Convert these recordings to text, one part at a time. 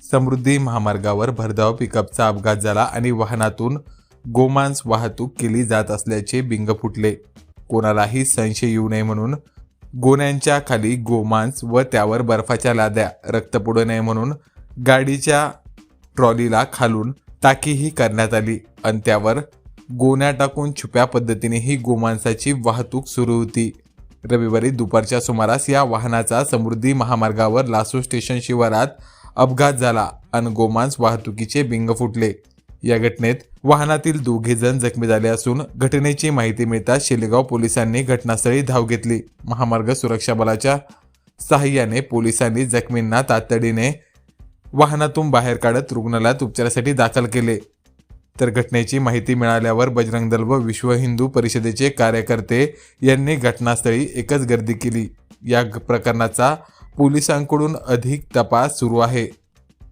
समृद्धी महामार्गावर भरधाव पिकअपचा अपघात झाला आणि वाहनातून गोमांस वाहतूक केली जात असल्याचे बिंग फुटले. कोणालाही संशय येऊ नये म्हणून गोण्यांच्या खाली गोमांस व त्यावर बर्फाच्या लाद्या रक्त पुडू नये म्हणून गाडीच्या ट्रॉलीला खालून टाकीही करण्यात आली आणि त्यावर गोण्या टाकून छुप्या पद्धतीने ही गोमांसाची वाहतूक सुरू होती. रविवारी दुपारच्या सुमारास या वाहनाचा समृद्धी महामार्गावर लासू स्टेशन शिवारात अपघात झाला आणि गोमांस वाहतुकीचे बिंग फुटले. या घटनेत वाहनातील दोघे जण जखमी झाले असून घटनेची माहिती मिळताच शेलेगाव पोलिसांनी घटनास्थळी धाव घेतली. महामार्ग सुरक्षा बलाच्या सहाय्याने पोलिसांनी जखमींना तातडीने वाहनातून बाहेर काढत रुग्णालयात उपचारासाठी दाखल केले. तर घटनेची माहिती मिळाल्यावर बजरंग दल व विश्व हिंदू परिषदेचे कार्यकर्ते यांनी घटनास्थळी एकच गर्दी केली. या प्रकरणाचा पोलिसांकडून अधिक तपास सुरू आहे.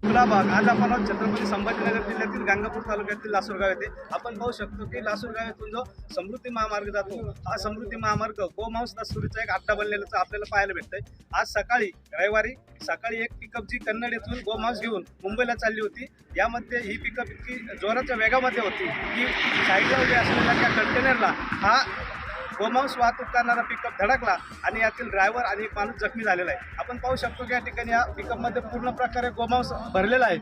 खुला भाग आज आपण आहोत छत्रपती संभाजीनगर जिल्ह्यातील गंगापूर तालुक्यातील लासूरगाव येथे. आपण पाहू शकतो की लासूरगाव येथून जो समृद्धी महामार्ग जातो हा समृद्धी महामार्ग गोमांस दस्तुरीचा एक आड्डा बनलेला आपल्याला पाहायला भेटतंय. आज सकाळी रविवारी सकाळी एक पिकअप जी कन्नड येथून गोमांस घेऊन मुंबईला चालली होती. यामध्ये ही पिकअप इतकी जोराच्या वेगामध्ये होती. की साईडला उभी असलेल्या त्या कंटेनरला हा गोमांस वाहतूक करणारा पिकअप धडकला आणि यातील ड्रायव्हर आणि माणूस जखमी झालेला आहे आपण पाहू शकतो की या ठिकाणी या पिकअपमध्ये पूर्ण प्रकारे गोमांस भरलेला आहे.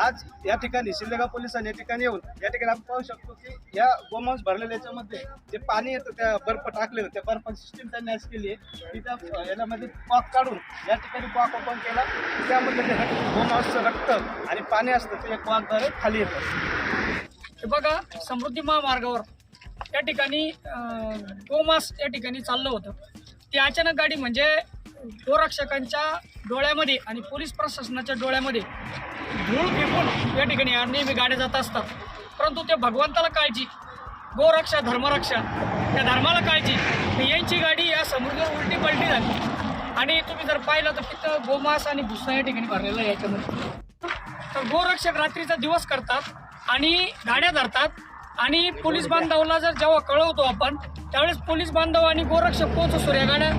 आज या ठिकाणी शिल्लेगाव पोलिसांनी या ठिकाणी येऊन या ठिकाणी आपण पाहू शकतो की या गोमांस भरलेल्या याच्यामध्ये जे पाणी येतं त्या बर्फ टाकलेलं त्या बर्फ सिस्टीम त्यांनी आज केली आहे. की त्या याच्यामध्ये पॉक काढून या ठिकाणी पॉक ओपन केला. त्यामध्ये ते गोमांसचं रक्त आणि पाणी असतं ते एक पॉकद्वारे खाली येतं. हे बघा समृद्धी महामार्गावर या ठिकाणी गोमास या ठिकाणी चाललं होतं. ती अचानक गाडी म्हणजे गोरक्षकांच्या डोळ्यामध्ये आणि पोलीस प्रशासनाच्या डोळ्यामध्ये धूळ फेकून या ठिकाणी या नेहमी गाड्या जात असतात. परंतु ते भगवंताला काळजी गोरक्षा धर्मरक्षा त्या धर्माला काळजी यांची गाडी या समुद्रावर उलटी पलटी झाली. आणि तुम्ही जर पाहिलं तर तिथं गोमास आणि भुसा या ठिकाणी भरलेला आहे याच्यामध्ये. तर गोरक्षक रात्रीचा दिवस करतात आणि गाड्या धरतात. आणि पोलीस बांधवाला जर जेव्हा कळवतो आपण त्यावेळेस पोलीस बांधव आणि गोरक्षक पोहोचतो या गाड्या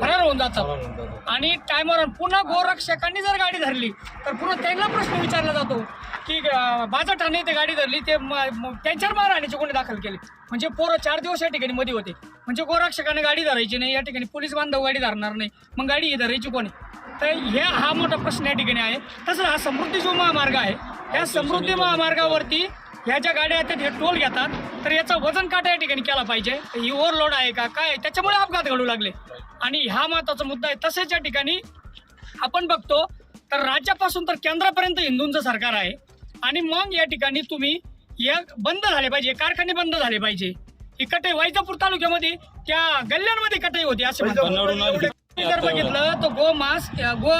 फरार होऊन जातात. आणि टायमर पुन्हा गोरक्षकांनी जर गाडी धरली तर पुन्हा त्यांना प्रश्न विचारला जातो की अं, ठाणे ते गाडी धरली ते त्यांच्यावर मारहाणीचे गुन्हे दाखल केले. म्हणजे पोरं चार दिवस या ठिकाणी मध्ये होते. म्हणजे गोरक्षकाने गाडी धरायची नाही या ठिकाणी पोलीस बांधव गाडी धरणार नाही. मग गाडी ही धरायची कोणी? तर हे हा मोठा प्रश्न या ठिकाणी आहे. तसं हा समृद्धी जो महामार्ग आहे या समृद्धी महामार्गावरती ह्या ज्या गाड्या आहेत हे टोल घेतात. तर याचं वजन काटा या ठिकाणी केला पाहिजे. ही ओव्हरलोड आहे का काय? त्याच्यामुळे अपघात घडू लागले. आणि हा महत्त्वाचा मुद्दा आहे. तसेच या ठिकाणी आपण बघतो तर राज्यापासून तर केंद्रापर्यंत हिंदूंचं सरकार आहे. आणि मग या ठिकाणी तुम्ही या बंद झाले पाहिजे कारखाने बंद झाले पाहिजे. ही कटाई वैजापूर तालुक्यामध्ये त्या गल्ल्यांमध्ये कटाई होती असं जर बघितलं तर गो मांस अ, गो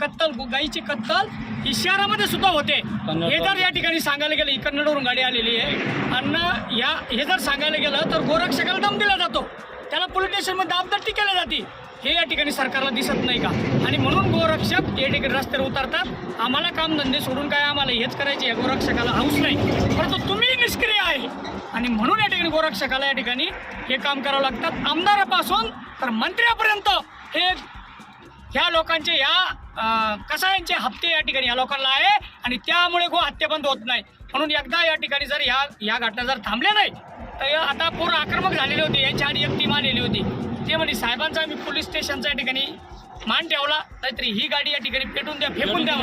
कत्तल गाईची कत्तल ही शहरामध्ये सुद्धा होते. हे जर या ठिकाणी सांगायला गेलं ही कन्नडवरून गाडी आलेली आहे. आणि या हे जर सांगायला गेलं तर गोरक्षकाला दम दिला जातो. त्याला पोलीस स्टेशनमध्ये दाबदट्टी केली जाते. हे या ठिकाणी सरकारला दिसत नाही का? आणि म्हणून गोरक्षक या ठिकाणी रस्त्यावर उतरतात. आम्हाला कामधंदे सोडून काय आम्हाला हेच करायचे? या गोरक्षकाला हाऊस नाही. परंतु तुम्ही निष्क्रिय आहे. आणि म्हणून या ठिकाणी गोरक्षकाला या ठिकाणी हे काम करावं लागतात. आमदारापासून तर मंत्र्यापर्यंत हे ह्या लोकांचे या कसायांचे हप्ते या ठिकाणी या लोकांना आहे आणि त्यामुळे गो हत्या बंद होत नाही. म्हणून एकदा या ठिकाणी जर ह्या या घटना जर थांबल्या नाही तर आता पूर्ण आक्रमक झालेले होते यांच्या आधी एक टीम आलेली होती. ते म्हणजे साहेबांचा आम्ही पोलीस स्टेशनचा या ठिकाणी मान ठेवला नाहीतरी ही गाडी या ठिकाणी पेटून द्या फेकून द्या.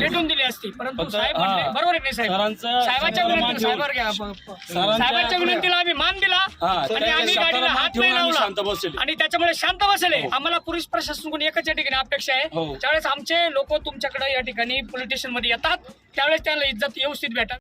पेटून दिली असती परंतु साहेब हा. बरोबर आहे साहेब साहेबांच्या विनंतीला. साहेबावर घ्या साहेबांच्या विनंतीला आम्ही मान दिला हा, आणि आम्ही गाडीला हात नाही लावला. आणि त्याच्यामुळे शांत बसले आम्हाला पोलीस प्रशासनाकडून एकच या ठिकाणी अपेक्षा आहे हो. ज्यावेळेस आमचे लोक तुमच्याकडे या ठिकाणी पोलीस स्टेशनमध्ये येतात त्यावेळेस त्यांना इज्जत व्यवस्थित भेटतात